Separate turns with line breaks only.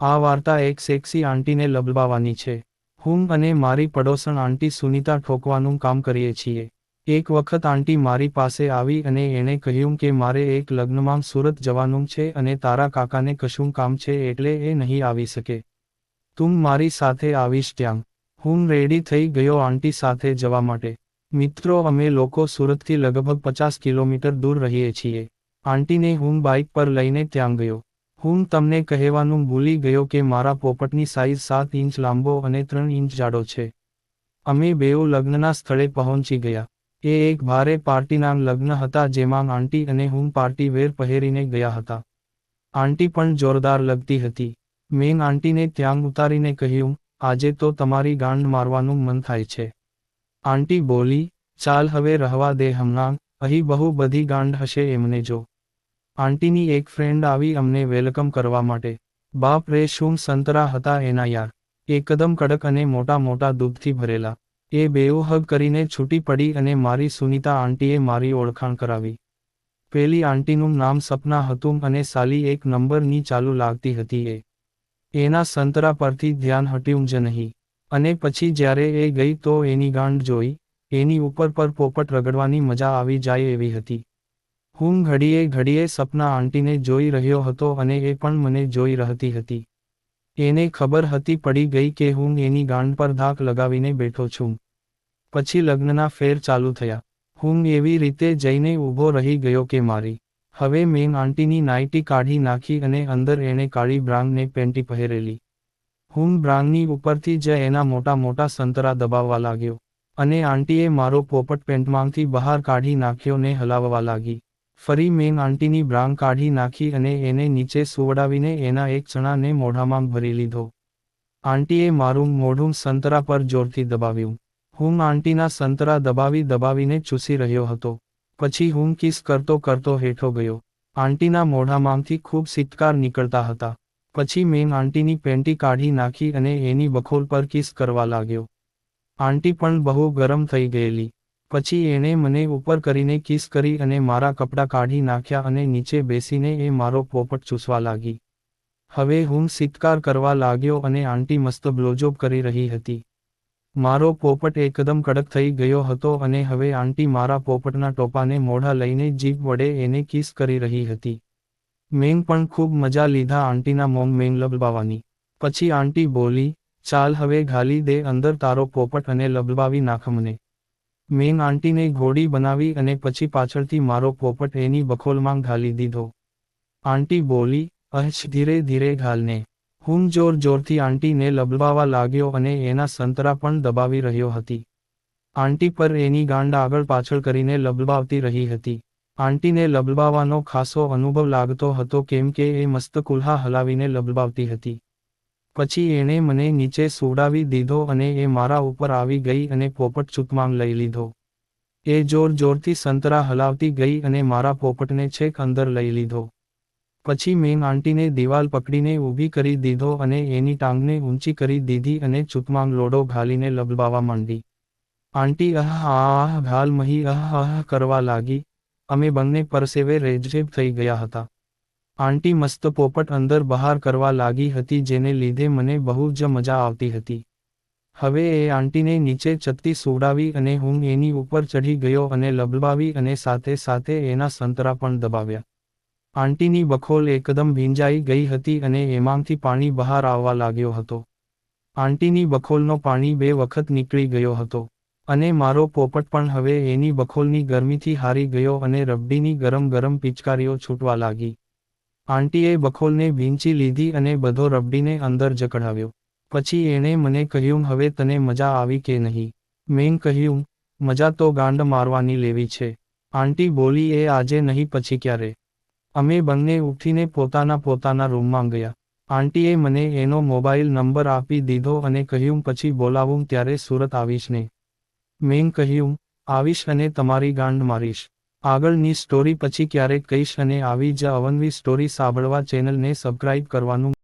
આ વાર્તા એક સેક્સી આંટીને લબલબાવાની છે. હું અને મારી પડોસણ આંટી સુનીતા ઠોકવાનું કામ કરીએ છીએ. એક વખત આંટી મારી પાસે આવી અને એણે કહ્યું કે મારે એક લગ્નમાં સુરત જવાનું છે અને તારા કાકાને કશું કામ છે એટલે એ નહીં આવી શકે. તું મારી સાથે આવીશ ત્યાં. હું રેડી થઈ ગયો આંટી સાથે જવા માટે. મિત્રો, અમે લોકો સુરતથી લગભગ પચાસ કિલોમીટર દૂર રહીએ છીએ. આંટીને હું બાઇક પર લઈને ત્યાં ગયો. હું તમને કહેવાનું ભૂલી ગયો કે મારા પોપટની સાઈઝ સાત ઇંચ લાંબો અને ત્રણ ઇંચ જાડો છે. અમે બેઉ લગ્નના સ્થળે પહોંચી ગયા. એ એક ભારે પાર્ટીના લગ્ન હતા જેમાં આંટી અને હું પાર્ટી વેર પહેરીને ગયા હતા. આંટી પણ જોરદાર લગતી હતી. મેં આંટીને ત્યાં ઉતારીને કહ્યું, આજે તો તમારી ગાંડ મારવાનું મન થાય છે. આંટી બોલી, ચાલ હવે રહવા દે હમણાં, અહીં બહુ બધી ગાંડ હશે એમને જો. આંટીની એક ફ્રેન્ડ આવી અમને વેલકમ કરવા માટે. બાપ રે શું સંતરા હતા એના યાર. એકદમ કડક અને મોટા મોટા દૂધથી ભરેલા. એ બેઉ હગ કરીને છૂટી પડી અને મારી સુનીતા આંટીએ મારી ઓળખાણ કરાવી. પેલી આંટીનું નામ સપના હતું અને સાલી એક નંબરની ચાલુ લાગતી હતી એ. એના સંતરા પરથી ધ્યાન હટ્યું જ નહીં. અને પછી જ્યારે એ ગઈ તો એની ગાંઠ જોઈ, એની ઉપર પર પોપટ રગડવાની મજા આવી જાય એવી હતી. હું ઘડીએ ઘડીએ સપના આંટીને જોઈ રહ્યો હતો અને એ પણ મને જોઈ રહતી હતી. એને ખબર હતી પડી ગઈ કે હું એની ગાંડ પર ધાક લગાવીને બેઠો છું. પછી લગ્નના ફેર ચાલુ થયા. હું એવી રીતે જઈને ઊભો રહી ગયો કે મારી. હવે મેં આંટીની નાઇટી કાઢી નાખી અને અંદર એણે કાળી બ્રાંગને પેન્ટી પહેરેલી. હું બ્રાંગની ઉપરથી જ એના મોટા મોટા સંતરા દબાવવા લાગ્યો. અને આંટીએ મારો પોપટ પેન્ટમાંથી બહાર કાઢી નાખ્યો ને હલાવવા લાગી. ફરી મેં આંટીની બ્રાંગ કાઢી નાખી અને એને નીચે સુવડાવીને એના એક ચણાને મોઢામાં ભરી લીધો. આંટીએ મારું મોઢું સંતરા પર જોરથી દબાવ્યું. હું આંટીના સંતરા દબાવી દબાવીને ચૂસી રહ્યો હતો. પછી હું કિસ કરતો કરતો હેઠો ગયો. આંટીના મોઢામાંથી ખૂબ સિટકાર નીકળતા હતા. પછી મેં આંટીની પેન્ટી કાઢી નાખી અને એની બખોલ પર કિસ કરવા લાગ્યો. આંટી પણ બહુ ગરમ થઈ ગયેલી. પછી એણે મને ઉપર કરીને કિસ કરી અને મારા કપડાં કાઢી નાખ્યા અને નીચે બેસીને એ મારો પોપટ ચૂસવા લાગી. હવે હું સિત્કાર કરવા લાગ્યો અને આંટી મસ્ત બ્લોજોબ કરી રહી હતી. મારો પોપટ એકદમ કડક થઈ ગયો હતો અને હવે આંટી મારા પોપટના ટોપાને મોઢા લઈને જીભ વડે એને કિસ કરી રહી હતી. મેં પણ ખૂબ મજા લીધા આંટીના મોમ મેં લબલાવાની પછી આંટી બોલી, ચાલ હવે ઘાલી દે અંદર તારો પોપટ અને લબલાવી નાખ મને. મેં આંટીને ઘોડી બનાવી અને પછી પાછળથી મારો પોપટ એની બખોલમાં ઘાલી દીધો. આંટી બોલી અહચ ધીરે ધીરે ઘાલને. હું જોર જોરથી આંટીને લબલાવા લાગ્યો અને એના સંતરા પણ દબાવી રહ્યો હતી. આંટી પર એની ગાંડ આગળ પાછળ કરીને લબલાવતી રહી હતી. આંટીને લબલાવાનો ખાસો અનુભવ લાગતો હતો કેમ કે એ મસ્ત કુલ્હા હલાવીને લબલાવતી હતી. પછી એણે મને નીચે સુવડાવી દીધો અને એ મારા ઉપર આવી ગઈ અને પોપટ ચૂકમાંગ લઈ લીધો. એ જોર જોરથી સંતરા હલાવતી ગઈ અને મારા પોપટને છેક અંદર લઈ લીધો. પછી મેં આંટીને દિવાલ પકડીને ઊભી કરી દીધો અને એની ટાંગને ઊંચી કરી દીધી અને ચૂકમાંગ લોડો ઘાલીને લબલબાવા માંડી. આંટી, અહ, આહ, ઘાલ મહી, અહ અહ, કરવા લાગી. અમે બંને પરસેવે રેજરેબ થઈ ગયા હતા. આંટી મસ્ત પોપટ અંદર બહાર કરવા લાગી હતી જેને લીધે મને બહુ જ મજા આવતી હતી. હવે એ આંટીને નીચે ચત્તી સુવડાવી અને હું એની ઉપર ચઢી ગયો અને લબલાવી અને સાથે સાથે એના સંતરા પણ દબાવ્યા. આંટીની બખોલ એકદમ ભીંજાઈ ગઈ હતી અને એમાંથી પાણી બહાર આવવા લાગ્યો હતો. આંટીની બખોલનો પાણી બે વખત નીકળી ગયો હતો. અને મારો પોપટ પણ હવે એની બખોલની ગરમીથી હારી ગયો અને રબડીની ગરમ ગરમ પિચકારીઓ છૂટવા લાગી. આંટીએ બખોલને ભીંચી લીધી અને બધો રબડીને અંદર જકડાવ્યો. પછી એણે મને કહ્યું, હવે તને મજા આવી કે નહીં? મેં કહ્યું, મજા તો ગાંડ મારવાની લેવી છે. આંટી બોલી, એ આજે નહીં, પછી ક્યારે? અમે બંને ઉઠીને પોતાના પોતાના રૂમમાં ગયા. આંટીએ મને એનો મોબાઈલ નંબર આપી દીધો અને કહ્યું, પછી બોલાવું, ત્યારે સુરત આવીશ ને. મેં કહ્યું, આવીશ અને તમારી ગાંડ મારીશ. આગળની સ્ટોરી પછી ક્યારેક કહીશ અને આવી જ અવનવી સ્ટોરી સાંભળવા ચેનલને સબસ્ક્રાઇબ કરવાનું